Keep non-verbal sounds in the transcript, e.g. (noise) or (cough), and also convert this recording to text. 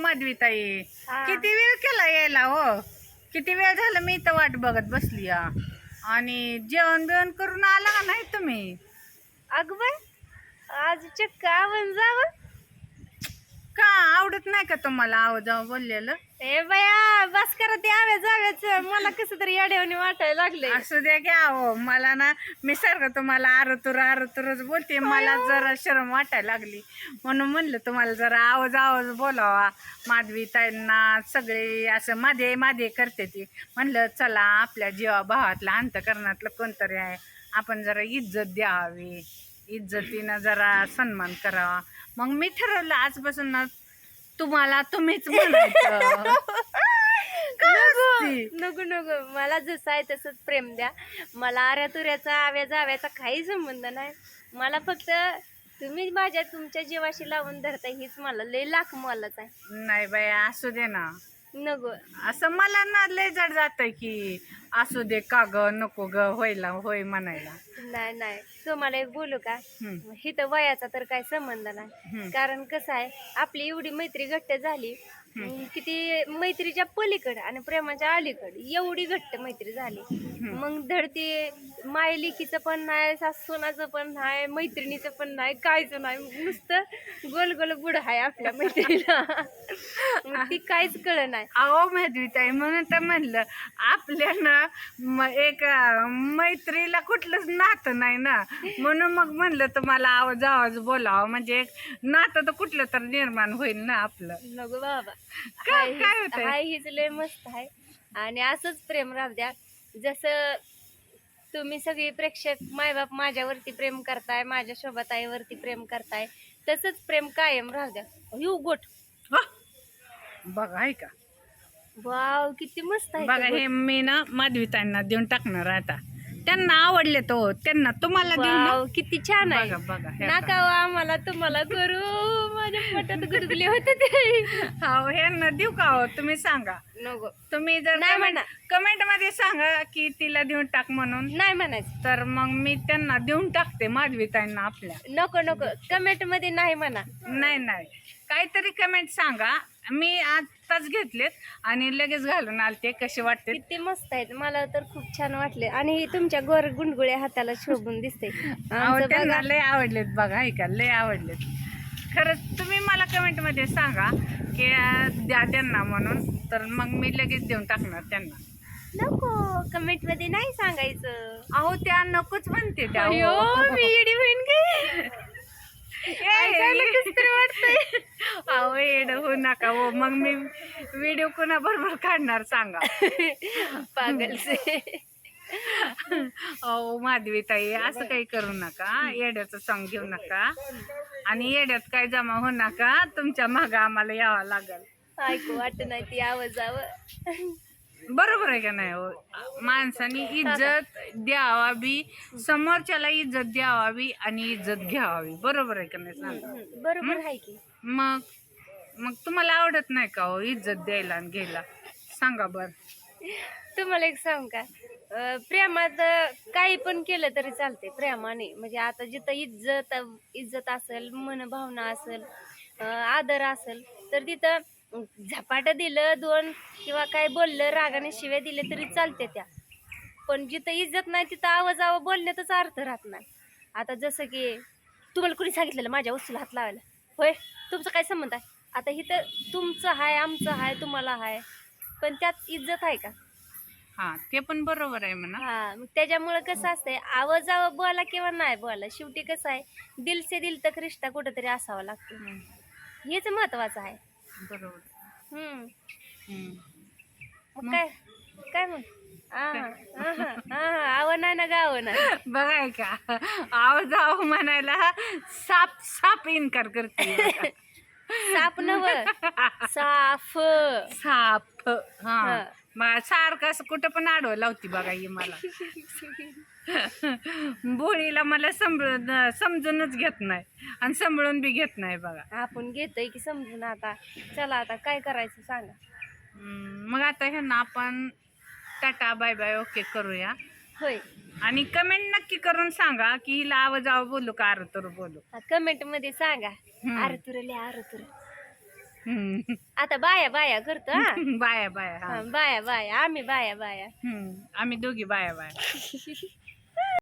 माधवीताई. किती वेळ केला यायला हो? किती वेळ झालं मी इथं वाट बघत बसली आणि जेवण बिवण करून आला नाही तुम्ही? अग बाय आज चक्क आवण जावं का आवडत नाही का तुम्हाला आव जाव बोललेलं? ए बया बस करा ते आव्या जाव्याच मला कसं तरी याड्यावणी वाटायला लागले असू द्या घ्या हो मला ना मी सारखं तुम्हाला आरतुर आरतुरच बोलते. मला जरा शरम वाटायला लागली. म्हणून म्हणलं तुम्हाला जरा आवाज आवाज बोलावा. माधवी ताईंना सगळे असं माधे माधे करते ती. म्हणलं चला आपल्या जीवा भावातलं अंतकरणातलं कोणतरी आहे. आपण जरा इज्जत द्यावी. इज्जतीनं जरा सन्मान करावा. मग मी ठरवलं आजपासून ना तुम्हाला तुम्हीच म्हणायचं? (laughs) नको नको. मला जसं आहे तसंच प्रेम द्या. मला आऱ्या तुऱ्याचा आव्या जाव्याचा काही संबंध नाही. मला फक्त तुम्ही माझ्या तुमच्या जीवाशी लावून धरता हीच मला लय लाख मोलाच आहे. नाही बाई असू दे ना. नको असं मला ना लय जड जात की असू दे का ग नको ग होयला होय म्हणायला नाही नाही तुम्हाला एक बोलू का हम्म, हिथं वयाचा तर काय संबंध नाही हम्म. कारण कसं आहे आपली एवढी मैत्री घट्ट झाली. किती मैत्रीच्या पलीकडे आणि प्रेमाच्या अलीकडे एवढी घट्ट मैत्री झाली. मग धडती माय लेकीचं पण नाही सासूनाचं पण नाही मैत्रिणीचं पण नाही कायच नाही. नुसतं गोल गोल बुड आहे आपल्या मैत्रिणीला मग ती काहीच कळ नाही. अहो माधवीताई म्हणून तर म्हणलं आपल्याला म- एक मैत्रीला कुठलंच नातं नाही ना. म्हणून मग म्हणलं तुम्हाला आवाज आवाज बोलावं. म्हणजे एक नातं तर कुठलं तर निर्माण होईल ना आपलं. नको बाबा. हाय काय हीच- होतंय? हाय हीच लय मस्त आहे. आणि असंच प्रेम राहू द्या. जसं तुम्ही सगळी प्रेक्षक मायबाप माझ्यावरती प्रेम करताय माझ्या शोभाताईवरती प्रेम करताय तसंच प्रेम कायम राहू द्या. You got? बघा आहे का? वाव किती मस्त आहे बघा हे मी ना माधवीताईंना देऊन टाकणार आता. त्यांना आवडले तो. त्यांना तुम्हाला. देऊ ना वाव किती छान आहे. बघा बघा हे नका हो आम्हाला तुम्हाला करू. माझ्या पोटात गुदगुले होते ते. हो ह्यांना देऊ का हो? तुम्ही सांगा. नको. तुम्ही जर नाही म्हणा. कमेंटमध्ये सांगा की तिला देऊन टाक म्हणून. नाही म्हणायचं. तर मग मी त्यांना देऊन टाकते माधवीताईंना आपल्या. नको नको. कमेंटमध्ये नाही म्हणा. नाही नाही. काहीतरी कमेंट सांगा. मी आताच घेतलेत आणि लगेच घालून आलते. कसे वाटते? किती मस्त आहेत. मला तर खूप छान वाटले. आणि हे तुमच्या गोर गुंडगुळ्या हाताला शोभून दिसते. (laughs) त्यांना लय आवडलेत बघा. ऐका लय आवडलेत. खरंच तुम्ही मला कमेंटमध्ये सांगा की अं, द्या त्यांना म्हणून. तर मग मी लगेच देऊन टाकणार त्यांना. नको. कमेंटमध्ये नाही सांगायचं. अहो त्या नकोच म्हणते त्या. हो. मी येडी बहीण (laughs) अहो येड होऊ नका हो. मग मी व्हिडिओ कोणा बरोबर काढणार सांगा. पागलचे. अहो माधवी ताई असं काही करू नका. येड्याचं सॉंग घेऊ नका. आणि येड्यात काय जमा होऊ नका. तुमच्या मागं आम्हाला यावं लागल. ऐकू वाटत नाही ती आवाज आव बरोबर आहे का नाही हो? माणसाने इज्जत द्यावा बी समोरच्याला इज्जत द्यावावी आणि इज्जत घ्यावावी बरोबर आहे का नाही सांगा? बरोबर आहे की. मग मग तुम्हाला आवडत नाही का हो इज्जत द्यायला आणि घ्यायला? सांगा बर. तुम्हाला एक सांग का? अं, प्रेमात अं, काही पण केलं तरी चालते प्रेमाने. म्हणजे आता जिथं इज्जत इज्जत असेल मन भावना असेल अं, आदर असेल तर तिथं झपाट दिलं दोन किंवा काय बोललं रागाने शिव्या दिले तरी चालते त्या. पण जिथं इज्जत नाही तिथं आवाज आवा बोलण्यातच अर्थ राहत नाही. आता जसं की तुम्हाला कुणी सांगितलेलं माझ्या वस्तूला हात लावायला? होय? तुमचा काय संबंध आहे? आता इथं तुमचं आहे आमचं आहे तुम्हाला आहे पण त्यात इज्जत आहे का? हा ते पण बरोबर आहे म्हणा. हा मग त्याच्यामुळं कसं असतंय? आवाजावा बोला किंवा नाही बोला शेवटी कसं आहे? दिल से दिल तक रिश्ता कुठंतरी असावा लागतो. हेच महत्वाचं आहे. बरोबर. मग काय? काय मग? आव नाही ना गाव ना बघाय का आव जाव म्हणायला साप साप इन्कार करते. (laughs) साप नव साफ. साप हा. सारखं असं कुठं पण आडवं लावती बघा ही मला. (laughs) बोळीला मला समजून समजूनच घेत नाही आणि सांभाळून बी घेत नाही बघा. आपण घेतोय की समजून आता. चला आता काय करायचं सांगा. मग आता ह्यांना आपण टाटा बाय बाय ओके करूया. होय. आणि कमेंट नक्की करून सांगा की हिला आवाज आव बोलू का आरतुर बोलू? कमेंटमध्ये सांगा. हम्म. आरतुर. आता बाया बाया करतो हा? (laughs) बाया बाया हा. बाया बाया आम्ही बाया बाया. हम्म. आम्ही दोघी बाया बाया. (laughs)